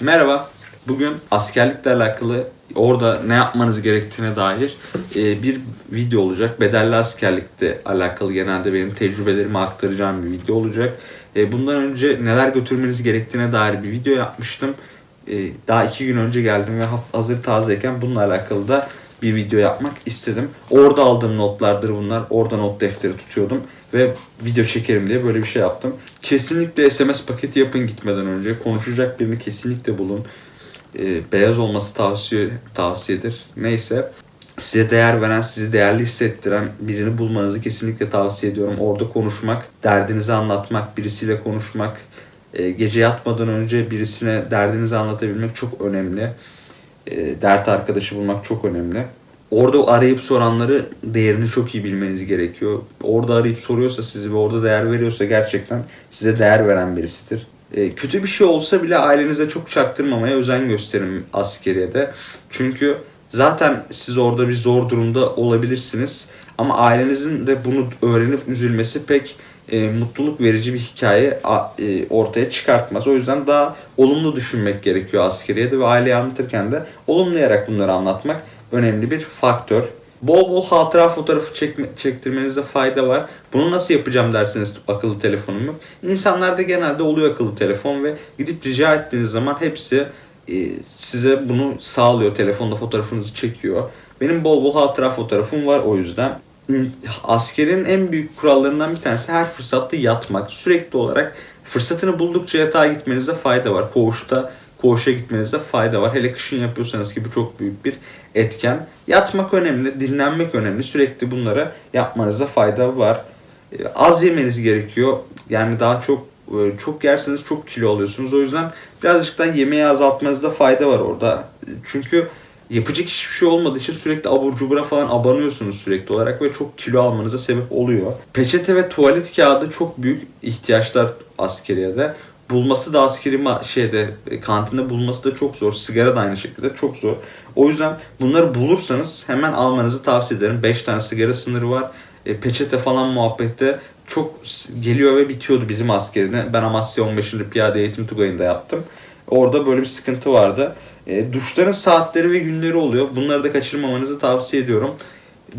Merhaba. Bugün askerlikle alakalı orada ne yapmanız gerektiğine dair e, bir video olacak. Bedelli askerlikle alakalı genelde benim tecrübelerimi aktaracağım bir video olacak. E, bundan önce neler götürmeniz gerektiğine dair bir video yapmıştım. E, daha iki gün önce geldim ve hazır tazeyken bununla alakalı da bir video yapmak istedim. Orada aldığım notlardır bunlar. Orada not defteri tutuyordum ve video çekerim diye böyle bir şey yaptım. Kesinlikle SMS paketi yapın gitmeden önce. Konuşacak birini kesinlikle bulun. Ee, beyaz olması tavsiye tavsiyedir. Neyse size değer veren, sizi değerli hissettiren birini bulmanızı kesinlikle tavsiye ediyorum. Orada konuşmak, derdinizi anlatmak, birisiyle konuşmak, e, gece yatmadan önce birisine derdinizi anlatabilmek çok önemli. E, dert arkadaşı bulmak çok önemli. Orada arayıp soranları değerini çok iyi bilmeniz gerekiyor. Orada arayıp soruyorsa sizi ve orada değer veriyorsa gerçekten size değer veren birisidir. E, kötü bir şey olsa bile ailenize çok çaktırmamaya özen gösterin askeriyede. Çünkü zaten siz orada bir zor durumda olabilirsiniz. Ama ailenizin de bunu öğrenip üzülmesi pek e, mutluluk verici bir hikaye a- e, ortaya çıkartmaz. O yüzden daha olumlu düşünmek gerekiyor askeriyede ve aileye anlatırken de olumlayarak bunları anlatmak önemli bir faktör. Bol bol hatıra fotoğrafı çekme, çektirmenizde fayda var. Bunu nasıl yapacağım derseniz akıllı telefonum yok. İnsanlarda genelde oluyor akıllı telefon ve gidip rica ettiğiniz zaman hepsi e, size bunu sağlıyor. Telefonda fotoğrafınızı çekiyor. Benim bol bol hatıra fotoğrafım var o yüzden. Askerin en büyük kurallarından bir tanesi her fırsatta yatmak. Sürekli olarak fırsatını buldukça yatağa gitmenizde fayda var. Koğuşta koğuşa gitmenizde fayda var. Hele kışın yapıyorsanız ki bu çok büyük bir etken. Yatmak önemli, dinlenmek önemli. Sürekli bunlara yapmanızda fayda var. E, Az yemeniz gerekiyor. Yani daha çok e, çok yerseniz çok kilo alıyorsunuz. O yüzden birazcık daha yemeği azaltmanızda fayda var orada. Çünkü yapacak hiçbir şey olmadığı için sürekli abur cubura falan abanıyorsunuz sürekli olarak ve çok kilo almanıza sebep oluyor. Peçete ve tuvalet kağıdı çok büyük ihtiyaçlar askeriyede. Bulması da askeri şeyde e, kantinde bulması da çok zor. Sigara da aynı şekilde çok zor. O yüzden bunları bulursanız hemen almanızı tavsiye ederim. 5 tane sigara sınırı var. E, peçete falan muhabbette çok geliyor ve bitiyordu bizim askerine. Ben Amasya 15. Piyade Eğitim Tugayı'nda yaptım. Orada böyle bir sıkıntı vardı. E, duşların saatleri ve günleri oluyor. Bunları da kaçırmamanızı tavsiye ediyorum.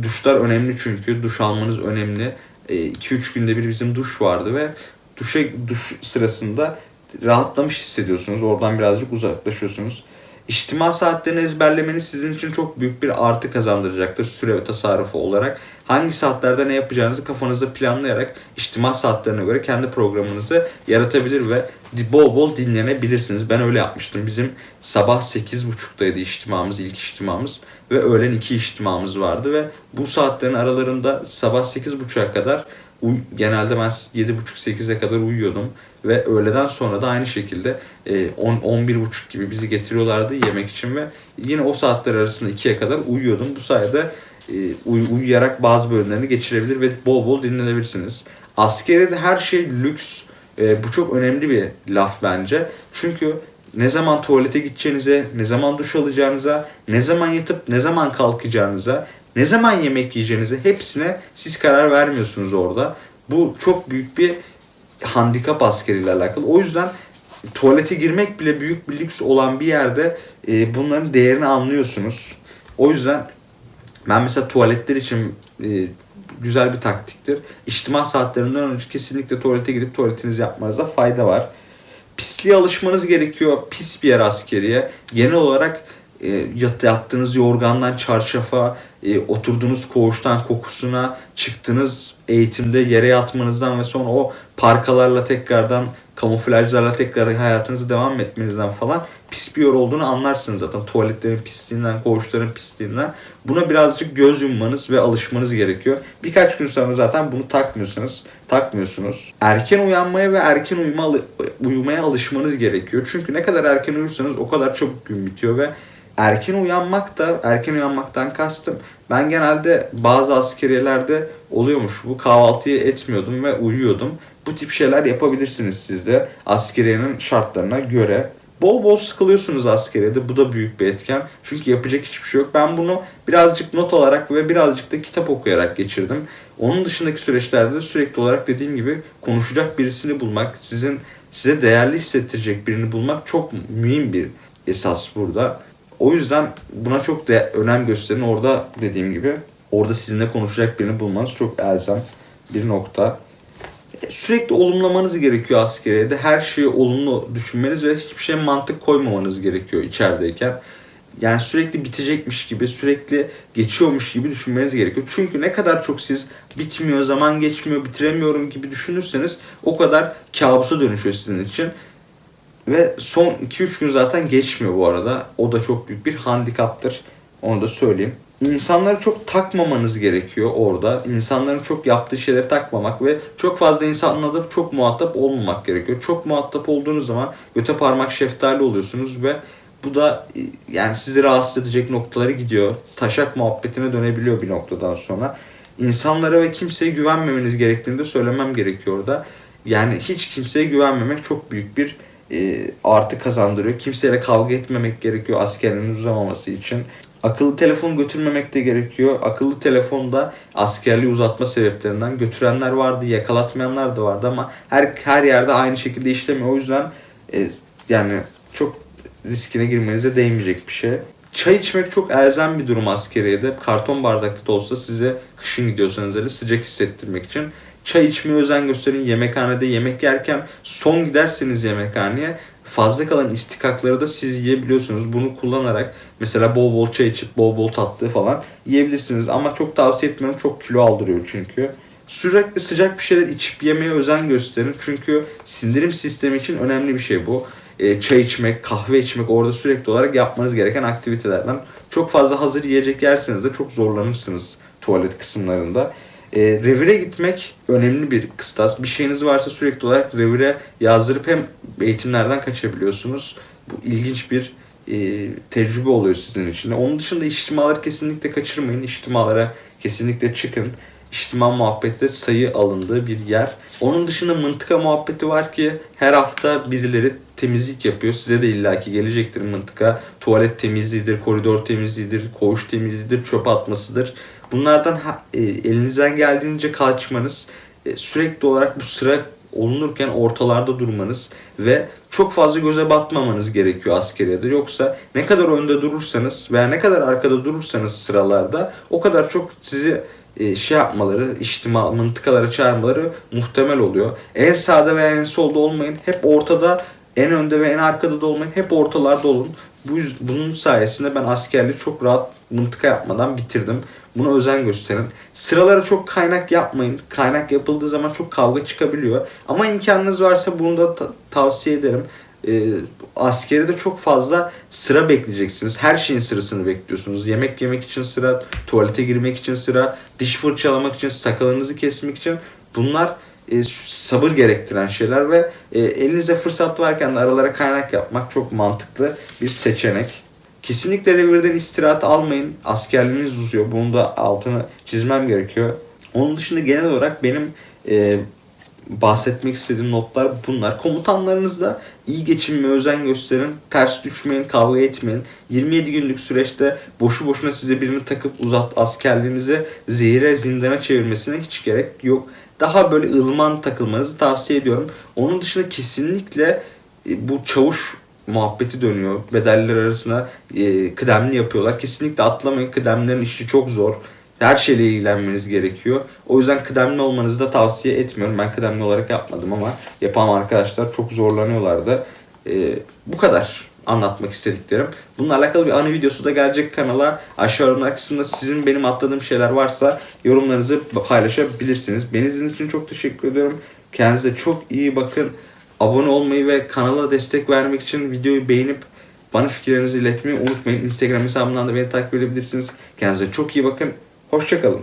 Duşlar önemli çünkü. Duş almanız önemli. 2-3 günde bir bizim duş vardı ve duşa duş sırasında rahatlamış hissediyorsunuz. Oradan birazcık uzaklaşıyorsunuz. İçtima saatlerini ezberlemeniz sizin için çok büyük bir artı kazandıracaktır süre ve tasarrufu olarak. Hangi saatlerde ne yapacağınızı kafanızda planlayarak içtima saatlerine göre kendi programınızı yaratabilir ve bol bol dinlenebilirsiniz. Ben öyle yapmıştım. Bizim sabah 8.30'daydı içtimamız, ilk içtimamız ve öğlen 2 içtimamız vardı ve bu saatlerin aralarında sabah 8.30'a kadar genelde ben 7.30-8'e kadar uyuyordum ve öğleden sonra da aynı şekilde e, 10 11.30 gibi bizi getiriyorlardı yemek için ve yine o saatler arasında 2'ye kadar uyuyordum. Bu sayede e, uy- uyuyarak bazı bölümlerini geçirebilir ve bol bol dinlenebilirsiniz. Askeriyede her şey lüks. E, bu çok önemli bir laf bence. Çünkü ne zaman tuvalete gideceğinize, ne zaman duş alacağınıza, ne zaman yatıp ne zaman kalkacağınıza, ne zaman yemek yiyeceğinize hepsine siz karar vermiyorsunuz orada. Bu çok büyük bir handikap askeriyle alakalı. O yüzden tuvalete girmek bile büyük bir lüks olan bir yerde e, bunların değerini anlıyorsunuz. O yüzden ben mesela tuvaletler için e, güzel bir taktiktir. İçtima saatlerinden önce kesinlikle tuvalete gidip tuvaletinizi yapmanızda fayda var. Pisliğe alışmanız gerekiyor. Pis bir yer askeriye. Genel olarak e, yat- yattığınız yorgandan çarşafa, e, oturduğunuz koğuştan kokusuna, çıktığınız eğitimde yere yatmanızdan ve sonra o parkalarla tekrardan kamuflajlarla tekrar hayatınızı devam etmenizden falan pis bir yer olduğunu anlarsınız zaten. Tuvaletlerin pisliğinden, koğuşların pisliğinden. Buna birazcık göz yummanız ve alışmanız gerekiyor. Birkaç gün sonra zaten bunu takmıyorsanız, takmıyorsunuz. Erken uyanmaya ve erken uyuma, uyumaya alışmanız gerekiyor. Çünkü ne kadar erken uyursanız o kadar çabuk gün bitiyor ve erken uyanmak da erken uyanmaktan kastım. Ben genelde bazı askeriyelerde oluyormuş bu kahvaltıyı etmiyordum ve uyuyordum. Bu tip şeyler yapabilirsiniz siz de askeriyenin şartlarına göre. Bol bol sıkılıyorsunuz askeriyede. Bu da büyük bir etken. Çünkü yapacak hiçbir şey yok. Ben bunu birazcık not alarak ve birazcık da kitap okuyarak geçirdim. Onun dışındaki süreçlerde de sürekli olarak dediğim gibi konuşacak birisini bulmak, sizin size değerli hissettirecek birini bulmak çok mühim bir esas burada. O yüzden buna çok de önem gösterin. Orada dediğim gibi orada sizinle konuşacak birini bulmanız çok elzem bir nokta. Sürekli olumlamanız gerekiyor askeriyede. Her şeyi olumlu düşünmeniz ve hiçbir şeye mantık koymamanız gerekiyor içerideyken. Yani sürekli bitecekmiş gibi, sürekli geçiyormuş gibi düşünmeniz gerekiyor. Çünkü ne kadar çok siz bitmiyor, zaman geçmiyor, bitiremiyorum gibi düşünürseniz o kadar kabusa dönüşüyor sizin için. Ve son 2-3 gün zaten geçmiyor bu arada. O da çok büyük bir handikaptır. Onu da söyleyeyim. İnsanları çok takmamanız gerekiyor orada. İnsanların çok yaptığı şeyleri takmamak ve çok fazla insanla da çok muhatap olmamak gerekiyor. Çok muhatap olduğunuz zaman göte parmak şeftali oluyorsunuz ve bu da e, yani sizi rahatsız edecek noktalara gidiyor. Taşak muhabbetine dönebiliyor bir noktadan sonra. İnsanlara ve kimseye güvenmemeniz gerektiğini de söylemem gerekiyor orada. Yani hiç kimseye güvenmemek çok büyük bir e, artı kazandırıyor. Kimseyle kavga etmemek gerekiyor askerliğin uzamaması için. Akıllı telefon götürmemek de gerekiyor. Akıllı telefonda askerliği uzatma sebeplerinden götürenler vardı, yakalatmayanlar da vardı ama her her yerde aynı şekilde işlemiyor. O yüzden e, yani çok riskine girmenize değmeyecek bir şey. Çay içmek çok elzem bir durum askeriyede. Karton bardakta da olsa size kışın gidiyorsanız hele sıcak hissettirmek için çay içmeye özen gösterin. Yemekhanede yemek yerken son giderseniz yemekhaneye fazla kalan istikakları da siz yiyebiliyorsunuz. Bunu kullanarak mesela bol bol çay içip bol bol tatlı falan yiyebilirsiniz. Ama çok tavsiye etmiyorum. Çok kilo aldırıyor çünkü. Sürekli sıcak bir şeyler içip yemeye özen gösterin. Çünkü sindirim sistemi için önemli bir şey bu. E, çay içmek, kahve içmek orada sürekli olarak yapmanız gereken aktivitelerden. Çok fazla hazır yiyecek yerseniz de çok zorlanırsınız tuvalet kısımlarında. E, revire gitmek önemli bir kıstas. Bir şeyiniz varsa sürekli olarak revire yazdırıp hem eğitimlerden kaçabiliyorsunuz. Bu ilginç bir e, tecrübe oluyor sizin için. Onun dışında içtimaları kesinlikle kaçırmayın. İçtimalara kesinlikle çıkın. İçtima muhabbette sayı alındığı bir yer. Onun dışında mıntıka muhabbeti var ki her hafta birileri temizlik yapıyor. Size de illaki gelecektir mıntıka. Tuvalet temizliğidir, koridor temizliğidir, koğuş temizliğidir, çöp atmasıdır. Bunlardan e, elinizden geldiğince kaçmanız, e, sürekli olarak bu sıra olunurken ortalarda durmanız ve çok fazla göze batmamanız gerekiyor askeriyede. Yoksa ne kadar önde durursanız veya ne kadar arkada durursanız sıralarda o kadar çok sizi e, şey yapmaları, içtima, mıntıkalara çağırmaları muhtemel oluyor. En sağda veya en solda olmayın. Hep ortada, en önde ve en arkada da olmayın. Hep ortalarda olun. Bu bunun sayesinde ben askerliği çok rahat mıntıka yapmadan bitirdim. Buna özen gösterin. Sıralara çok kaynak yapmayın. Kaynak yapıldığı zaman çok kavga çıkabiliyor. Ama imkanınız varsa bunu da ta- tavsiye ederim. Ee, askeri çok fazla sıra bekleyeceksiniz. Her şeyin sırasını bekliyorsunuz. Yemek yemek için sıra, tuvalete girmek için sıra, diş fırçalamak için, sakalınızı kesmek için. Bunlar e, sabır gerektiren şeyler ve e, elinizde fırsat varken de aralara kaynak yapmak çok mantıklı bir seçenek. Kesinlikle revirden istirahat almayın. Askerliğiniz uzuyor. Bunun da altını çizmem gerekiyor. Onun dışında genel olarak benim e, bahsetmek istediğim notlar bunlar. Komutanlarınızla iyi geçinmeye özen gösterin. Ters düşmeyin, kavga etmeyin. 27 günlük süreçte boşu boşuna size birini takıp uzat askerliğinizi zehire zindana çevirmesine hiç gerek yok. Daha böyle ılıman takılmanızı tavsiye ediyorum. Onun dışında kesinlikle e, bu çavuş muhabbeti dönüyor. Bedelliler arasına e, kıdemli yapıyorlar. Kesinlikle atlamayın. Kıdemlerin işi çok zor. Her şeyle ilgilenmeniz gerekiyor. O yüzden kıdemli olmanızı da tavsiye etmiyorum. Ben kıdemli olarak yapmadım ama yapan arkadaşlar çok zorlanıyorlardı. E, bu kadar anlatmak istediklerim. Bununla alakalı bir anı videosu da gelecek kanala. Aşağı yorumlar kısmında sizin benim atladığım şeyler varsa yorumlarınızı paylaşabilirsiniz. Beni izlediğiniz için çok teşekkür ediyorum. Kendinize çok iyi bakın. Abone olmayı ve kanala destek vermek için videoyu beğenip bana fikirlerinizi iletmeyi unutmayın. Instagram hesabımdan da beni takip edebilirsiniz. Kendinize çok iyi bakın. Hoşçakalın.